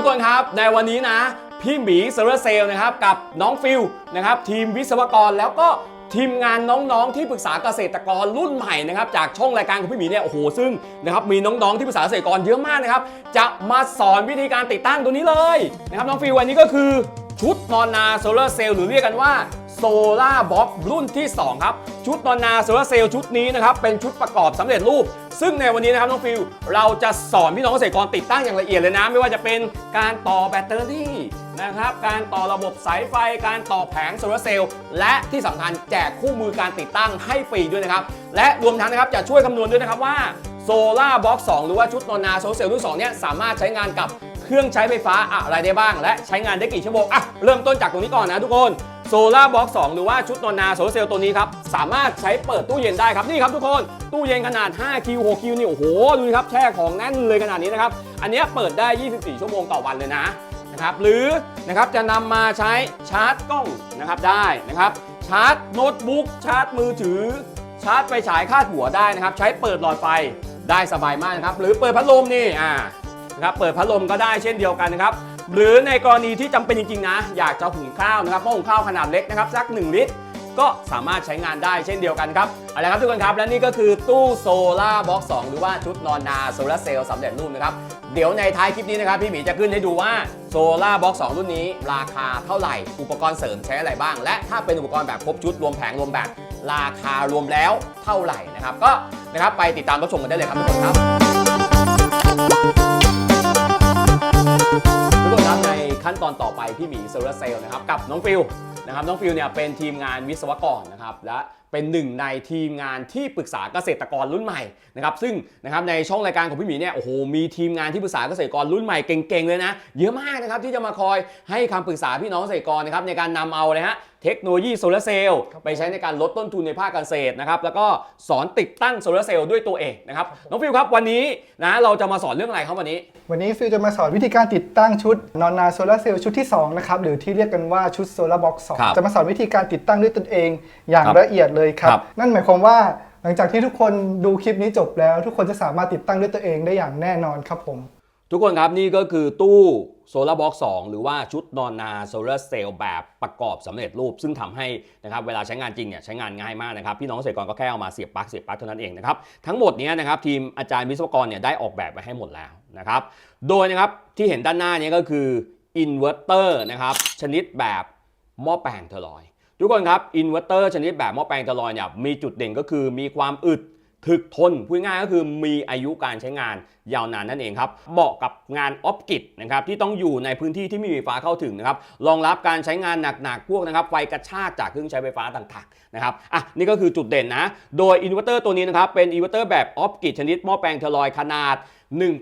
ทุกคนครับในวันนี้นะ พี่หมีเซอร์เซลนะครับกับน้องฟิลนะครับทีมวิศวกรแล้วก็ทีมงานน้องๆที่ปรึกษาเกษตรกรรุ่นใหม่นะครับจากช่องรายการของพี่หมีเนี่ยโอ้โหซึ่งนะครับมีน้องๆที่ปรึกษาเกษตรกรเยอะมากนะครับจะมาสอนวิธีการติดตั้งตัวนี้เลยนะครับน้องฟิลวันนี้ก็คือชุดนอนนาโซลาร์เซลล์หรือเรียกกันว่า โซลาร์บ็อกรุ่นที่ 2 ครับ ชุดนอนนาโซลาร์เซลล์ชุดนี้นะครับ เป็นชุดประกอบสำเร็จรูป ซึ่งในวันนี้นะครับน้องฟิลเราจะสอนพี่น้องเกษตรกรติดตั้งอย่างละเอียดเลยนะ ไม่ว่าจะเป็นการต่อแบตเตอรี่นะครับ การต่อระบบสายไฟ การต่อแผงโซลาร์เซลล์ และที่สำคัญแจกคู่มือการติดตั้งให้ฟรีด้วยนะครับ และรวมทั้งนะครับจะช่วยคำนวณด้วยนะครับว่าโซลาร์บ็อก2หรือว่าชุดนอนนาโซลาร์เซลล์รุ่น2เนี่ยสามารถใช้งานกับ เครื่องใช้ไฟฟ้าอะไรได้บ้าง และใช้งานได้กี่ชั่วโมงอะเริ่มต้นจากตรงนี้ก่อนนะทุกคนโซลาร์บ็อก2หรือว่าชุดนอนนาโซลาร์เซลล์ตัวนี้ครับ สามารถใช้เปิดตู้เย็นได้ครับ นี่ครับทุกคน ตู้เย็นขนาด 5 คิว 6 คิวนี่ โอ้โห ดูครับ แช่ของแน่นเลยขนาดนี้นะครับ อันนี้เปิดได้ 24 ชั่วโมงต่อวันเลยนะนะครับหรือนะครับจะนำมาใช้ชาร์จกล้องนะครับได้นะครับชาร์จโน้ตบุ๊กชาร์จมือถือ ชาร์จไฟฉายคาดหัวได้นะครับ ใช้เปิดหลอดไฟได้สบายมากนะครับหรือเปิดพัดลมนี่อ่า นะครับเปิดพัดลมก็ได้เช่นเดียวกันนะครับหรือในกรณีที่จำเป็นจริงๆนะ อยากจะหุงข้าวนะครับหม้อหุงข้าวขนาดเล็กนะครับสัก 1 ลิตร ก็สามารถใช้งานได้เช่นเดียวกันครับเอาละครับทุกคนครับ และนี่ก็คือตู้โซลาร์บ็อก2หรือว่าชุดนอนนาโซลาร์เซลล์สำเร็จรูปนะครับเดี๋ยวในท้ายคลิปนี้นะครับพี่หมีจะขึ้นให้ดูว่าโซลาร์บ็อก2รุ่นนี้ ราคาเท่าไหร่ อุปกรณ์เสริมใช้อะไรบ้าง และถ้าเป็นอุปกรณ์แบบครบชุดรวมแผงรวมแบบราคารวมแล้วเท่าไหร่นะครับก็นะครับไปติดตามรับชมกันได้เลยครับทุกคนครับ ขั้นตอนต่อไปพี่หมีเซลาร์เซลล์นะครับกับน้องฟิลนะครับน้องฟิลเนี่ยเป็นทีมงานวิศวกรนะครับและเป็นหนึ่งในทีมงานที่ปรึกษาเกษตรกรรุ่นใหม่นะครับซึ่งนะครับในช่องรายการของพี่หมีเนี่ยโอ้โหมีทีมงานที่ปรึกษาเกษตรกรรุ่นใหม่เก่งๆเลยนะเยอะมากนะครับที่จะมาคอยให้คำปรึกษาพี่น้องเกษตรกรนะครับในการนำเอาเลยฮะ เทคโนโลยีโซลาร์เซลล์ไปใช้ในการลดต้นทุนในภาคเกษตรนะครับแล้วก็สอนติดตั้งโซลาร์เซลล์ด้วยตัวเองนะครับน้องฟิลครับวันนี้นะเราจะมาสอนเรื่องอะไรครับวันนี้ วันนี้ฟิวจะมาสอนวิธีการติดตั้งชุดนอนนาโซลาเซลล์ชุดที่2นะครับหรือที่เรียกกันว่าชุดโซลาร์บ็อกซ์ครับจะมาสอนวิธีการติดตั้งด้วยตนเอง อย่างครับละเอียดเลยครับครับนั่นหมายความว่าหลังจากที่ทุกคนดูคลิปนี้จบแล้ว ทุกคนจะสามารถติดตั้งด้วยตัวเองได้อย่างแน่นอนครับผม ทุกคนครับนี่ก็คือตู้โซลาร์บ็อกซ์2หรือว่าชุดนอนนาโซลาร์เซลล์แบบประกอบสำเร็จรูป ซึ่งทำให้นะครับเวลาใช้งานจริงเนี่ยใช้งานง่ายมากนะครับพี่น้องเกษตรกรก็แค่เอามาเสียบปลั๊กเสียบปลั๊กเท่านั้นเองนะครับทั้งหมดนี้นะครับทีมอาจารย์วิศวกรเนี่ยได้ออกแบบไว้ให้หมดแล้วนะครับโดยนะครับที่เห็นด้านหน้านี้ก็คืออินเวอร์เตอร์นะครับชนิดแบบหม้อแปลงเทอร์ลอย ทุกคนครับอินเวอร์เตอร์ชนิดแบบหม้อแปลงเทอร์ลอยเนี่ยมีจุดเด่นก็คือมีความอึด ถึกทนพูดง่ายก็คือมีอายุการใช้งานยาวนานนั่นเองครับเหมาะกับงานออฟกิจนะครับที่ต้องอยู่ในพื้นที่ที่ไม่มีไฟฟ้าเข้าถึงนะครับรองรับการใช้งานหนักๆพวกนะครับไฟกระชากจากเครื่องใช้ไฟฟ้าต่างๆนะครับอะนี่ก็คือจุดเด่นนะโดยอินเวอร์เตอร์ตัวนี้นะครับเป็นอินเวอร์เตอร์แบบออฟกิจชนิดหม้อแปลงเทอร์ลอยด์ขนาด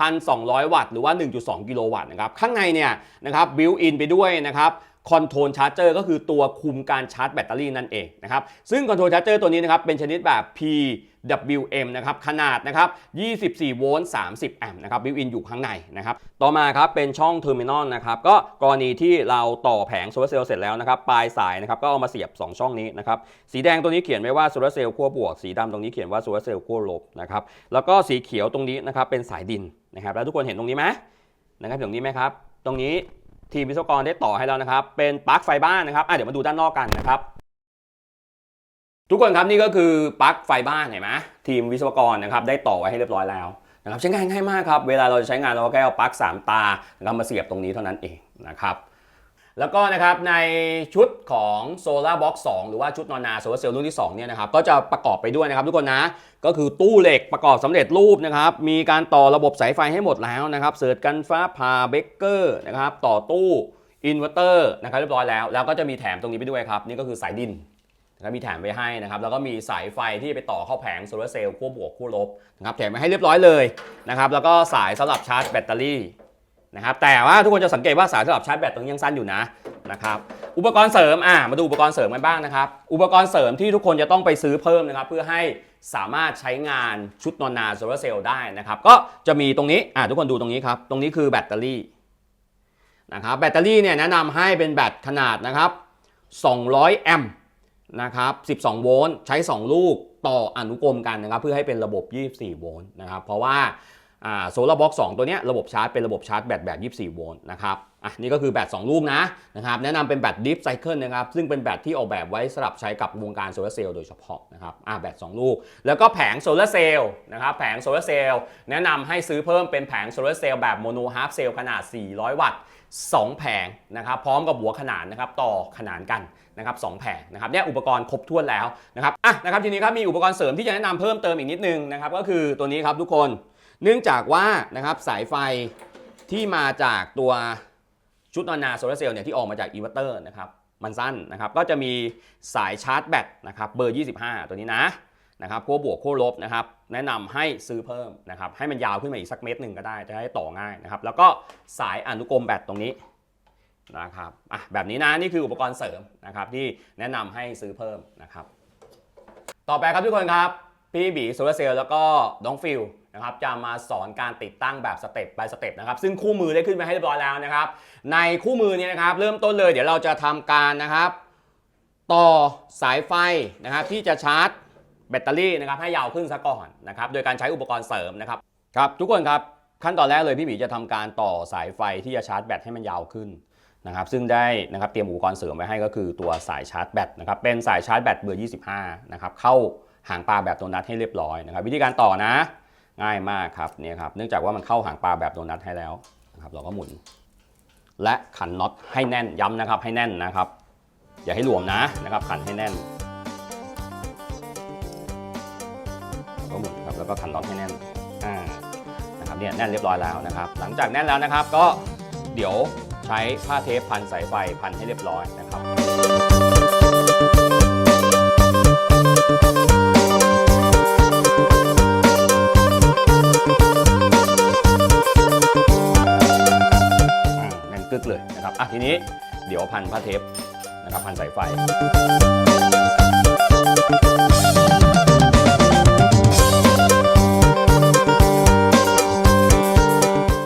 1,200 วัตต์หรือว่า 1.2 กิโลวัตต์นะครับข้างในเนี่ยนะครับบิวอินไปด้วยนะครับ คอนโทรลชาร์จเจอร์ก็คือตัวคุมการชาร์จแบตเตอรี่นั่นเองนะครับซึ่งคอนโทรลชาร์จเจอร์ตัวนี้นะครับเป็นชนิดแบบ PWM นะครับขนาดนะครับ 24 โวลต์ 30 แอมป์นะครับบิวอินอยู่ข้างในนะครับต่อมาครับเป็นช่องเทอร์มินอลนะครับก็กรณีที่เราต่อแผงโซลาร์เซลล์เสร็จแล้วนะครับปลายสายนะครับก็เอามาเสียบ 2 ช่องนี้นะครับสีแดงตัวนี้เขียนไว้ว่าโซลาร์เซลล์ขั้วบวก สีดำตรงนี้เขียนว่าโซลาร์เซลล์ขั้วลบนะครับแล้วก็สีเขียวตรงนี้นะครับเป็นสายดินนะครับแล้วทุกคนเห็นตรงนี้ไหมนะครับตรงนี้ไหมครับตรงนี้ ทีมวิศวกรได้ต่อให้แล้วนะครับ เป็นปลั๊กไฟบ้านนะครับเดี๋ยวมาดูด้านนอกกันนะครับ ทุกคนครับนี่ก็คือปลั๊กไฟบ้านเห็นไหมทีมวิศวกรนะครับได้ต่อไว้ให้เรียบร้อยแล้วนะครับใช้งานง่ายมากครับ เวลาเราจะใช้งานเราก็แค่เอาปลั๊กสามตานะครับมาเสียบตรงนี้เท่านั้นเองนะครับ แล้วก็นะครับในชุดของ Solar Box 2 หรือว่าชุดนอนนาโซลาร์เซลล์รุ่นที่2เนี่ยนะครับก็จะประกอบไปด้วยนะครับทุกคนนะ ก็คือตู้เหล็กประกอบสำเร็จรูปนะครับ มีการต่อระบบสายไฟให้หมดแล้วนะครับเสิร์ชกันฟ้าผ่าเบเกอร์นะครับต่อตู้อินเวอร์เตอร์นะครับเรียบร้อยแล้ว แล้วก็จะมีแถมตรงนี้ไปด้วยครับ นี่ก็คือสายดินนะครับมีแถมไว้ให้นะครับแล้วก็มีสายไฟที่ไปต่อเข้าแผงโซลาร์เซลล์ขั้วบวกขั้วลบนะครับแถมไว้ให้เรียบร้อยเลยนะครับแล้วก็สายสำหรับชาร์จแบตเตอรี่ นะครับแต่ว่าทุกคนจะสังเกตว่าสายสำหรับชาร์จแบตตรงนี้ยังสั้นอยู่นะนะครับอุปกรณ์เสริมอ่ามาดูอุปกรณ์เสริมกันบ้างนะครับอุปกรณ์เสริมที่ทุกคนจะต้องไปซื้อเพิ่มนะครับเพื่อให้สามารถใช้งานชุดนอนนาโซลาร์เซลล์ได้นะครับก็จะมีตรงนี้อ่าทุกคนดูตรงนี้ครับตรงนี้คือแบตเตอรี่นะครับแบตเตอรี่เนี่ยแนะนำให้เป็นแบตขนาดนะครับ 200 แอมป์นะครับ 12 โวลต์ใช้ 2 ลูกต่ออนุกรมกันนะครับ เพื่อให้เป็นระบบ 24 โวลต์นะครับ เพราะว่าอ่า โซลาร์บ็อกซ์2ตัวนี้ระบบชาร์จเป็นระบบชาร์จแบตแบบ 24 โวลต์นะครับอะนี่ก็คือแบต2ลูกนะนะครับแนะนำเป็นแบตดิฟไซเคิลนะครับซึ่งเป็นแบตที่ออกแบบไว้สำหรับใช้กับวงการโซลาร์เซลล์โดยเฉพาะนะครับอะแบต2ลูก แล้วก็แผงโซลาร์เซลล์นะครับแผงโซลาร์เซลล์แนะนำให้ซื้อเพิ่มเป็นแผงโซลาร์เซลล์แบบโมโนฮาร์ฟเซลล์ขนาด 400 วัตต์2 แผงนะครับพร้อมกับหัวขนานนะครับต่อขนานกันนะครับสองแผงนะครับเนี่ยอุปกรณ์ครบถ้วนแล้วนะครับอะนะครับทีนี้ครับมีอุปกรณ์เสริมที่จะแนะนำเพิ่มเติมอีกนิดนึงนะครับก็คือตัวนี้ครับทุกคน เนื่องจากว่านะครับสายไฟที่มาจากตัวชุดนอนาโซลาร์เซลล์เนี่ยที่ออกมาจากอินเวอร์เตอร์นะครับมันสั้นนะครับก็จะมีสายชาร์จแบตนะครับเบอร์ 25 ตัวนี้นะนะครับขั้วบวกขั้วลบนะครับแนะนำให้ซื้อเพิ่มนะครับให้มันยาวขึ้นมาอีกสักเมตรหนึ่งก็ได้จะได้ต่อง่ายนะครับแล้วก็สายอนุกรมแบตตรงนี้นะครับอะแบบนี้นะนี่คืออุปกรณ์เสริมนะครับที่แนะนำให้ซื้อเพิ่มนะครับ ต่อไปครับทุกคนครับ พี่บีโซลาเซลล์แล้วก็น้องฟิลนะครับจะมาสอนการติดตั้งแบบสเต็ป by สเต็ปนะครับซึ่งคู่มือได้ขึ้นมาให้เรียบร้อยแล้วนะครับ ในคู่มือนี้นะครับ เริ่มต้นเลยเดี๋ยวเราจะทำการนะครับ ต่อสายไฟนะครับที่จะชาร์จแบตเตอรี่นะครับให้ยาวขึ้นซะก่อนนะครับโดยการใช้อุปกรณ์เสริมนะครับครับ ทุกคนครับขั้นตอนแรกเลยพี่บีจะทำการต่อสายไฟที่จะชาร์จแบตให้มันยาวขึ้นนะครับซึ่งได้นะครับเตรียมอุปกรณ์เสริมไว้ให้ก็คือตัวสายชาร์จแบตนะครับเป็นสายชาร์จแบตเบอร์ 25นะครับเข้า หางปลาแบบโดนัทให้เรียบร้อยนะครับ วิธีการต่อนะ ง่ายมากครับเนี่ยครับเนื่องจากว่ามันเข้าหางปลาแบบโดนัทให้แล้วนะครับเราก็หมุน และขันน็อตให้แน่นย้ำนะครับให้แน่นนะครับ อย่าให้หลวมนะนะครับขันให้แน่นก็หมุนครับแล้วก็ขันน็อตให้แน่นอ่านะครับเนี่ยแน่นเรียบร้อยแล้วนะครับ หลังจากแน่นแล้วนะครับก็เดี๋ยวใช้ผ้าเทปพันสายไฟพันให้เรียบร้อยนะครับ นี้เดี๋ยวพันผ้าเทปนะครับพันสายไฟ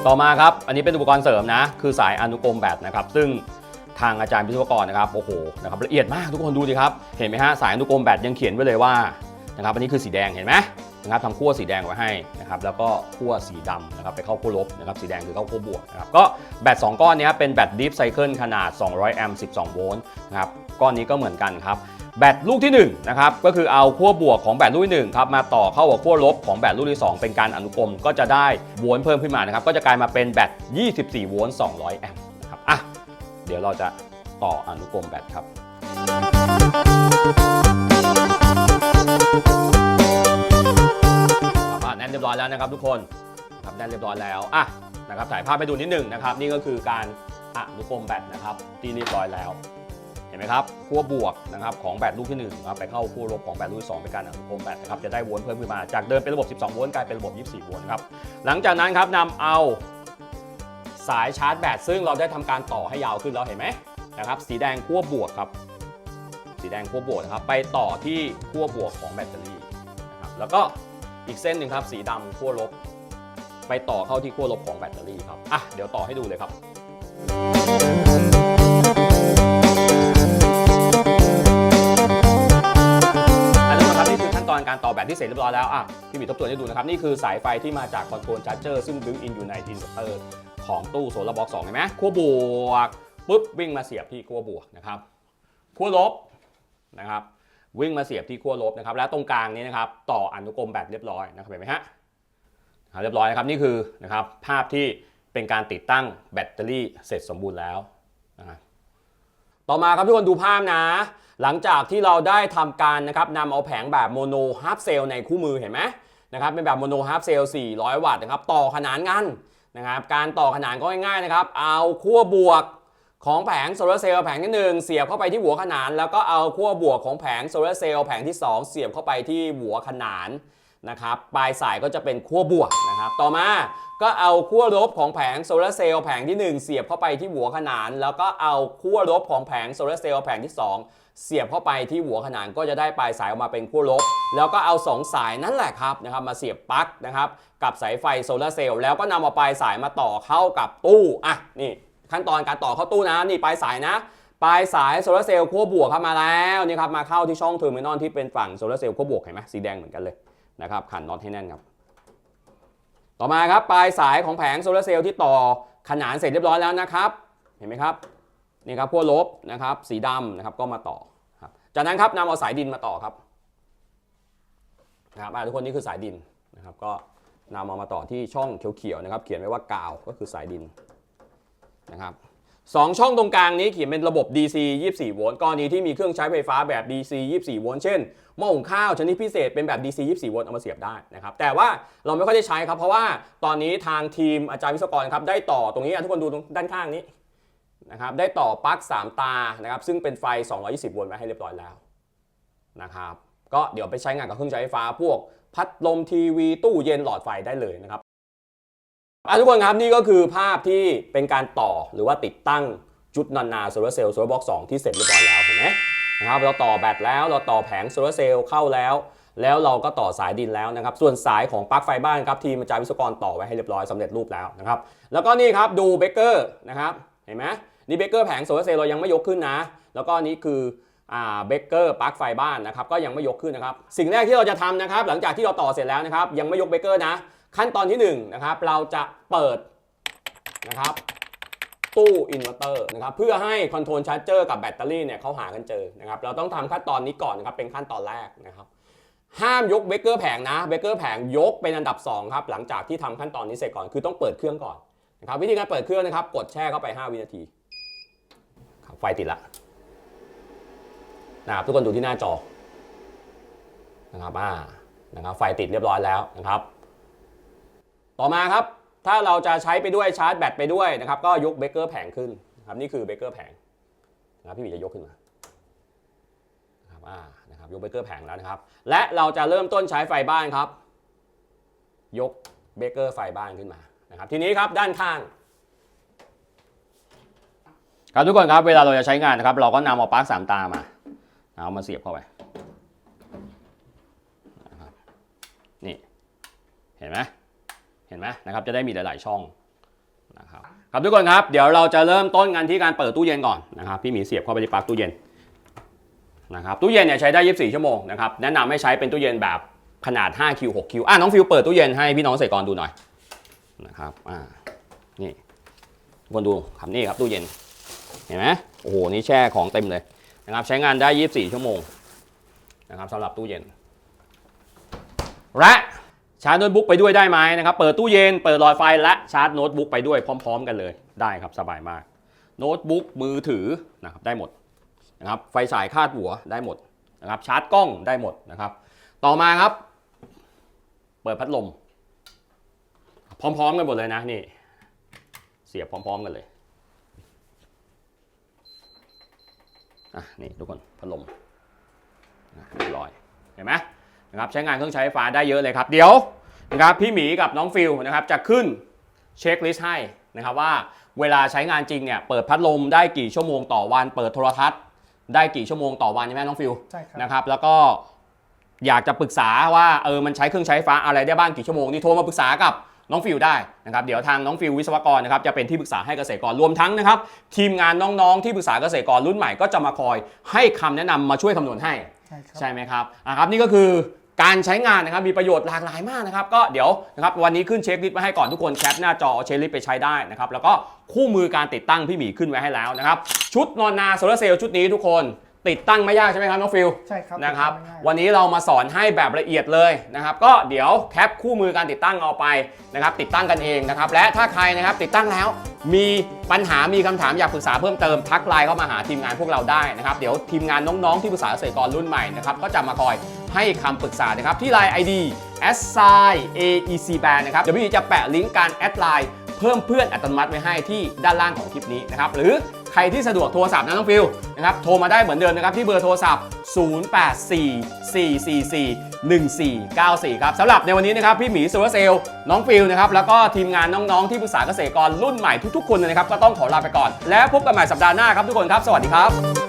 ต่อมาครับ อันนี้เป็นอุปกรณ์เสริมนะ คือสายอนุกรมแบตนะครับ ซึ่งทางอาจารย์วิศวกรนะครับ โอ้โห นะครับละเอียดมากทุกคนดูดิครับ เห็นไหมฮะ สายอนุกรมแบตยังเขียนไว้เลยว่า นะครับ อันนี้คือสีแดง เห็นไหม นะครับทำขั้วสีแดงไว้ให้นะครับแล้วก็ขั้วสีดำนะครับไปเข้าขั้วลบนะครับสีแดงคือเข้าขั้วบวกนะครับก็แบต2ก้อนนี้เป็นแบตดีฟไซเคิลขนาด 200 แอมป์12 โวลต์นะครับก้อนนี้ก็เหมือนกันครับแบตลูกที่1นะครับก็คือเอาขั้วบวกของแบตลูกที่1ครับมาต่อเข้ากับขั้วลบของแบตลูกที่ 2 เป็นการอนุกรมก็จะได้โวลต์เพิ่มขึ้นมานะครับก็จะกลายมาเป็นแบต 24 โวลต์ 200 แอมป์นะครับอะเดี๋ยวเราจะต่ออนุกรมแบตครับ น่นเรียบร้อยแล้วนะครับทุกคนครับแน่นเรียบร้อยแล้วอะนะครับถ่ายภาพไปดูนิดหนึ่งนะครับ นี่ก็คือการอนุกรมแบตนะครับที่เรียบร้อยแล้ว เห็นไหมครับขั้วบวกนะครับของแบตลูกที่1นะครับไปเข้าขั้วลบของแบตลูกที่2เป็นการอนุกรมแบตนะครับจะได้โวลต์เพิ่มขึ้นมาจากเดิมเป็นระบบ 12 โวลต์กลายเป็นระบบ 24 โวลต์นะครับหลังจากนั้นครับนำเอาสายชาร์จแบตซึ่งเราได้ทำการต่อให้ยาวขึ้นแล้วเห็นไหมนะครับสีแดงขั้วบวกครับ สีแดงขั้วบวกนะครับไปต่อที่ขั้วบวกของแบตเตอรี่นะครับแล้วก็ อีกเส้นหนึ่งครับสีดำขั้วลบ ไปต่อเข้าที่ขั้วลบของแบตเตอรี่ครับอะเดี๋ยวต่อให้ดูเลยครับ อันนี้นะครับนี่คือขั้นตอนการต่อแบตที่เสร็จเรียบร้อยแล้วอะพี่หมีทบทวนให้ดูนะครับ นี่คือสายไฟที่มาจากคอนโทรลชาร์จเจอร์ซึ่งบิวอินอยู่ในอินเวอร์เตอร์ของตู้โซลาร์บ็อกซ์2เห็นไหมขั้วบวกปุ๊บวิ่งมาเสียบที่ขั้วบวกนะครับขั้วลบนะครับ วิ่งมาเสียบที่ขั้วลบนะครับและตรงกลางนี้นะครับต่ออนุกรมแบตเรียบร้อยนะครับเห็นไหมฮะเรียบร้อยนะครับนี่คือนะครับภาพที่เป็นการติดตั้งแบตเตอรี่เสร็จสมบูรณ์แล้วนะต่อมาครับทุกคนดูภาพนะ หลังจากที่เราได้ทำการนะครับนำเอาแผงแบบโมโนฮาร์ฟเซลในคู่มือเห็นไหมนะครับเป็นแบบโมโนฮาร์ฟเซล400 วัตต์นะครับต่อขนานกันนะครับการต่อขนานก็ง่ายๆนะครับเอาขั้วบวก ของแผงโซลาร์เซลล์แผงที่ 1 เสียบเข้าไปที่หัวขนาน แล้วก็เอาขั้วบวกของแผงโซลาร์เซลล์แผงที่ 2 เสียบเข้าไปที่หัวขนานนะครับปลายสายก็จะเป็นขั้วบวกนะครับต่อมาก็เอาขั้วลบของแผงโซลาร์เซลล์แผงที่ 1 เสียบเข้าไปที่หัวขนาน แล้วก็เอาขั้วลบของแผงโซลาร์เซลล์แผงที่ 2 เสียบเข้าไปที่หัวขนานก็จะได้ปลายสายออกมาเป็นขั้วลบ แล้วก็เอา 2 สายนั่นแหละครับนะครับมาเสียบปลั๊กนะครับกับสายไฟโซลาร์เซลล์แล้วก็นำเอาปลายสายมาต่อเข้ากับตู้อะนี่ ขั้นตอนการต่อเข้าตู้นะนี่ปลายสายนะปลายสายโซลาร์เซลล์ขั้วบวกเข้ามาแล้วนี่ครับมาเข้าที่ช่องเทอร์มินอลที่เป็นฝั่งโซลาร์เซลล์ขั้วบวกเห็นไหมสีแดงเหมือนกันเลยนะครับขันน็อตให้แน่นครับ ต่อมาครับปลายสายของแผงโซลาร์เซลล์ที่ต่อขนานเสร็จเรียบร้อยแล้วนะครับ เห็นไหมครับนี่ครับขั้วลบนะครับสีดำนะครับก็มาต่อครับจากนั้นครับนำเอาสายดินมาต่อครับนะครับทุกคนนี่คือสายดินนะครับก็นำเอามาต่อที่ช่องเขียวๆนะครับ เขียนไว้ว่ากาวก็คือสายดิน นะครับสองช่องตรงกลางนี้เขียนเป็นระบบ DC 24 โวลต์กรณีที่มีเครื่องใช้ไฟฟ้าแบบ DC 24 โวลต์เช่นหม้อหุงข้าวชนิดพิเศษเป็นแบบ DC 24 โวลต์เอามาเสียบได้นะครับแต่ว่าเราไม่ค่อยได้ใช้ครับเพราะว่าตอนนี้ทางทีมอาจารย์วิศวกรครับได้ต่อตรงนี้ทุกคนดูตรงด้านข้างนี้นะครับได้ต่อปลั๊ก3 ตานะครับซึ่งเป็นไฟ 220 โวลต์ไว้ให้เรียบร้อยแล้วนะครับก็เดี๋ยวไปใช้งานกับเครื่องใช้ไฟฟ้าพวกพัดลมทีวีตู้เย็นหลอดไฟได้เลยนะครับ ทุกคนครับนี่ก็คือภาพที่เป็นการต่อหรือว่าติดตั้งจุดนานาโซลาร์เซลล์โซลาร์บ็อกซ์2ที่เสร็จเรียบร้อยแล้วเห็นไหมนะครับเราต่อแบตแล้วเราต่อแผงโซลาร์เซลล์เข้าแล้ว แล้วเราก็ต่อสายดินแล้วนะครับ ส่วนสายของปลั๊กไฟบ้านครับทีมอาจารย์วิศวกรต่อไว้ให้เรียบร้อยสำเร็จรูปแล้วนะครับแล้วก็นี่ครับดูเบเกอร์นะครับเห็นไหมนี่เบเกอร์แผงโซลาร์เซลล์เรายังไม่ยกขึ้นนะ แล้วก็นี่คืออ่าเบเกอร์ปลั๊กไฟบ้านนะครับก็ยังไม่ยกขึ้นนะครับสิ่งแรกที่เราจะทำนะครับหลังจากที่เราต่อเสร็จแล้วนะครับยังไม่ยกเบเกอร์นะ ขั้นตอนที่หนึ่งนะครับ เราจะเปิดนะครับตู้อินเวอร์เตอร์นะครับเพื่อให้คอนโทรลชาร์จเจอร์กับแบตเตอรี่เนี่ยเขาหากันเจอนะครับเราต้องทำขั้นตอนนี้ก่อนนะครับเป็นขั้นตอนแรกนะครับห้ามยกเบเกอร์แผงนะเบเกอร์แผงยกเป็นอันดับ2ครับหลังจากที่ทำขั้นตอนนี้เสร็จก่อนคือต้องเปิดเครื่องก่อนนะครับวิธีการเปิดเครื่องนะครับ กดแช่เข้าไป 5 วินาทีครับไฟติดละนะครับทุกคนดูที่หน้าจอนะครับอ่านะครับไฟติดเรียบร้อยแล้วนะครับ ต่อมาครับ ถ้าเราจะใช้ไปด้วยชาร์จแบตไปด้วยนะครับ ก็ยกเบเกอร์แผงขึ้นนะครับนี่คือเบเกอร์แผงนะครับพี่หมีจะยกขึ้นมาครับอ่านะครับยกเบเกอร์แผงแล้วนะครับ และเราจะเริ่มต้นใช้ไฟบ้านครับ ยกเบเกอร์ไฟบ้านขึ้นมานะครับทีนี้ครับด้านข้างครับทุกคนครับเวลาเราจะใช้งานนะครับ เราก็นำเอาปลั๊กสามตามาเอามาเสียบเข้าไปนะครับนี่เห็นไหม เห็นไหมนะครับจะได้มีหลาย ๆ ช่องนะครับครับทุกคนครับเดี๋ยวเราจะเริ่มต้นกันที่การเปิดตู้เย็นก่อนนะครับพี่หมีเสียบเข้าไปที่ปลั๊กตู้เย็นนะครับตู้เย็นเนี่ยใช้ได้ 24 ชั่วโมงนะครับแนะนำให้ใช้เป็นตู้เย็นแบบขนาด5คิว6คิวอะน้องฟิวเปิดตู้เย็นให้พี่น้องเกษตรกรดูหน่อยนะครับอ่านี่คนดูครับนี่ครับตู้เย็นเห็นไหมโอ้โหนี่แช่ของเต็มเลยนะครับใช้งานได้ 24 ชั่วโมงนะครับสำหรับตู้เย็น และ ชาร์จโน้ตบุ๊กไปด้วยได้ไหมนะครับเปิดตู้เย็นเปิดหลอดไฟและชาร์จโน้ตบุ๊กไปด้วยพร้อม ๆ กันเลยได้ครับสบายมากโน้ตบุ๊กมือถือนะครับได้หมดนะครับไฟฉายคาดหัวได้หมดนะครับชาร์จกล้องได้หมดนะครับ ต่อมาครับ เปิดพัดลม พร้อมๆกันหมดเลยนะนี่ เสียบพร้อม ๆ กันเลยอะนี่ทุกคนพัดลมเรียบร้อยเห็นไหม นะครับใช้งานเครื่องใช้ไฟฟ้าได้เยอะเลยครับ เดี๋ยวนะครับพี่หมีกับน้องฟิลนะครับจะขึ้นเช็คลิสต์ให้นะครับว่าเวลาใช้งานจริงเนี่ยเปิดพัดลมได้กี่ชั่วโมงต่อวัน เปิดโทรทัศน์ ได้กี่ชั่วโมงต่อวันใช่ไหมน้องฟิลใช่ครับนะครับแล้วก็อยากจะปรึกษาว่าเออมันใช้เครื่องใช้ไฟฟ้าอะไรได้บ้างกี่ชั่วโมงนี่โทรมาปรึกษากับน้องฟิลได้นะครับเดี๋ยวทางน้องฟิลวิศวกรนะครับจะเป็นที่ปรึกษาให้เกษตรกรรวมทั้งนะครับทีมงานน้องๆที่ปรึกษาเกษตรกรรุ่นใหม่ก็จะมาคอยให้คำแนะนำมาช่วยคำนวณให้ ใช่ครับใช่ไหมครับอะครับนี่ก็คือการใช้งานนะครับมีประโยชน์หลากหลายมากนะครับก็เดี๋ยวนะครับวันนี้ขึ้นเช็คลิสต์มาให้ก่อนทุกคนแคปหน้าจอเอาเช็คลิสต์ไปใช้ได้นะครับแล้วก็คู่มือการติดตั้งพี่หมีขึ้นไว้ให้แล้วนะครับชุดนอนนาโซลาเซลล์ชุดนี้ทุกคน ติดตั้งไม่ยากใช่ไหมครับน้องฟิลใช่ครับนะครับง่ายๆวันนี้เรามาสอนให้แบบละเอียดเลยนะครับ ก็เดี๋ยวแคปคู่มือการติดตั้งเอาไปนะครับ ติดตั้งกันเองนะครับ และถ้าใครนะครับติดตั้งแล้ว มีปัญหามีคำถามอยากปรึกษาเพิ่มเติมทักไลน์เข้ามาหาทีมงานพวกเราได้นะครับเดี๋ยวทีมงานน้องๆที่ปรึกษาเกษตรกรรุ่นใหม่นะครับก็จะมาคอยให้คำปรึกษานะครับที่ไลน์ ID s i aec band นะครับเดี๋ยวพี่จะแปะลิงก์การแอดไลน์เพิ่มเพื่อนอัตโนมัติไว้ให้ที่ด้านล่างของคลิปนี้นะครับหรือใครที่สะดวกโทรศัพท์นะน้องฟิลนะครับโทรมาได้เหมือนเดิมนะครับที่เบอร์โทรศัพท์ 0844441494 ครับสำหรับในวันนี้นะครับพี่หมีโซลาร์เซลน้องฟิลนะครับแล้วก็ทีมงานน้องๆที่ปรึกษาเกษตรกรรุ่นใหม่ทุกๆคนนะครับก็ต้องขอลาไปก่อน แล้วพบกันใหม่สัปดาห์หน้าครับทุกคนครับ สวัสดีครับ